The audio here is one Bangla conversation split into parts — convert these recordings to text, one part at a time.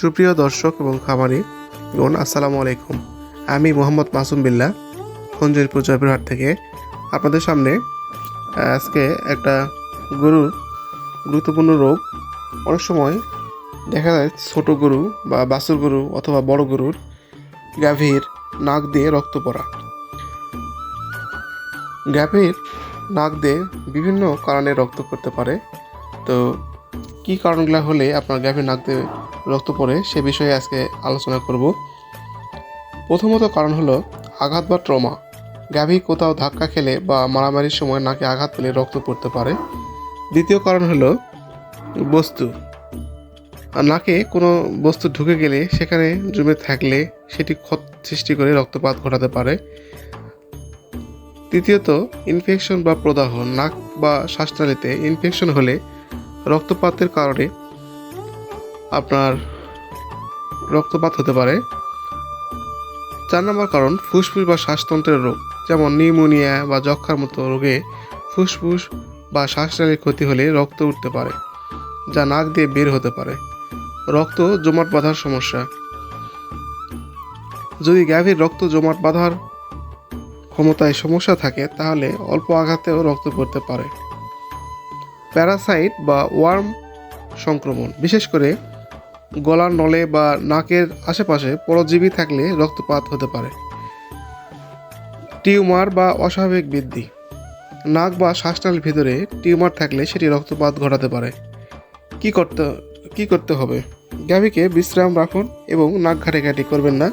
সুপ্রিয় দর্শক এবং খামারি বোন, আসসালামু আলাইকুম। আমি মোহাম্মদ মাসুম বিল্লাহ খঞ্জরিপুর জয়পুরহাট থেকে। আপনাদের সামনে আজকে একটা গরুর গুরুত্বপূর্ণ রোগ। অনেক সময় দেখা যায় ছোট গরু বা বাছুর গরু অথবা বড় গরুর গাভীর নাক দিয়ে রক্ত পড়া। গাভীর নাক দিয়ে বিভিন্ন কারণে রক্ত করতে পারে। তো কী কারণগুলো হলে আপনার গাভীর নাক দিয়ে রক্ত পড়ে সে বিষয়ে আজকে আলোচনা করব। প্রথমত কারণ হলো আঘাত বা ট্রমা। গাভী কোথাও ধাক্কা খেলে বা মারামারির সময় নাকে আঘাত পেলে রক্ত পড়তে পারে। দ্বিতীয় কারণ হলো বস্তু। নাকে কোনো বস্তু ঢুকে গেলে সেখানে জমে থাকলে সেটি ক্ষত সৃষ্টি করে রক্তপাত ঘটাতে পারে। তৃতীয়ত ইনফেকশন বা প্রদাহ। নাক বা শ্বাসনালীতে ইনফেকশন হলে রক্তপাতের কারণে আপনার রক্তপাত হতে পারে। চার নম্বর কারণ, ফুসফুস বা শ্বাসতন্ত্রের রোগ, যেমন নিউমোনিয়া বা যক্ষার মতো রোগে ফুসফুস বা শ্বাসনালীর ক্ষতি হলে রক্ত উঠতে পারে, যা নাক দিয়ে বের হতে পারে। রক্ত জমাট বাঁধার সমস্যা। যদি গাভীর রক্ত জমাট বাঁধার ক্ষমতায় সমস্যা থাকে, তাহলে অল্প আঘাতেও রক্ত পড়তে পারে। প্যারাসাইট বা ওয়ার্ম সংক্রমণ। বিশেষ করে গলার নলে বা নাকের আশেপাশে পরজীবী থাকলে রক্তপাত হতে পারে। টিউমার বা অস্বাভাবিক বৃদ্ধি। নাক বা শ্বাসনালীর ভিতরে টিউমার থাকলে সেটি রক্তপাত ঘটাতে পারে। কি করতে কি করতে হবে? গাভীকে বিশ্রাম রাখুন এবং নাক ঘাটাঘাটি করবেন না।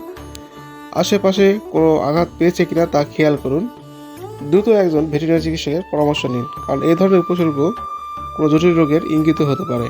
আশেপাশে কোনো আঘাত পেয়েছে কিনা তা খেয়াল করুন। দ্রুত একজন ভেটেরিনারি চিকিৎসকের পরামর্শ নিন, কারণ এই ধরনের উপসর্গ কোনো জটিল রোগের ইঙ্গিত হতে পারে।